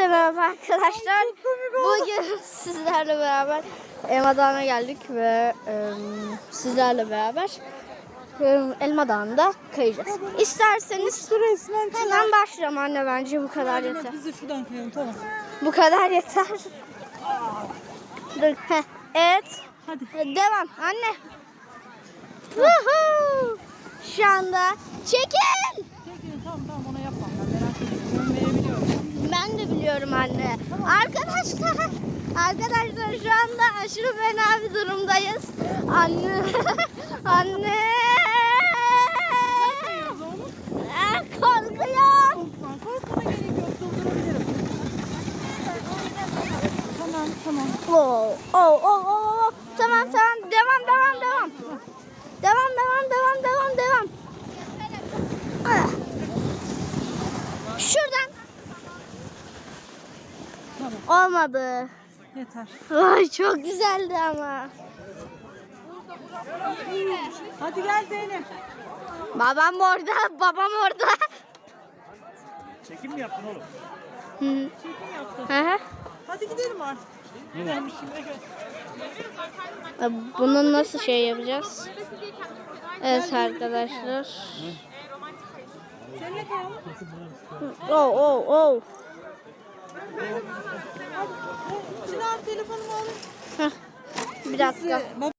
Hepinize merhaba arkadaşlar. Bugün sizlerle beraber Elma Dağı'na geldik ve e, sizlerle beraber e, Elma Dağı'nda kayacağız. İsterseniz resmen hemen başlayalım anne bence bu kadar yeter. Biz de şuradan kayalım tamam. Bu kadar yeter. Dur. heh, Evet. Hadi. Devam anne. Woohoo! Şu anda çekil. Peki tamam tamam ona yapmam de biliyorum anne. Arkadaşlar, arkadaşlar şu anda aşırı fena bir durumdayız. Anne, anne. Korkuyorum. Korkma. Korkmana gerek yok. Durdurabilirim. Tamam tamam. Oh, oh, oh, oh, oh. Tamam, tamam. Devam, devam, devam. Devam, devam, devam, devam, devam. Ah. Şuradan. Tamam. Olmadı. Yeter. Ay çok güzeldi ama. Hadi gel Zeynep. Babam orada, babam orada. Çekim mi yaptın oğlum? Hı Çekim yaptı. hı. Hadi gidelim artık. Gel. Bunu nasıl şey yapacağız? Evet arkadaşlar. Kayalım. Oh oh oh. Telefonumu alın. Heh, Bir dakika.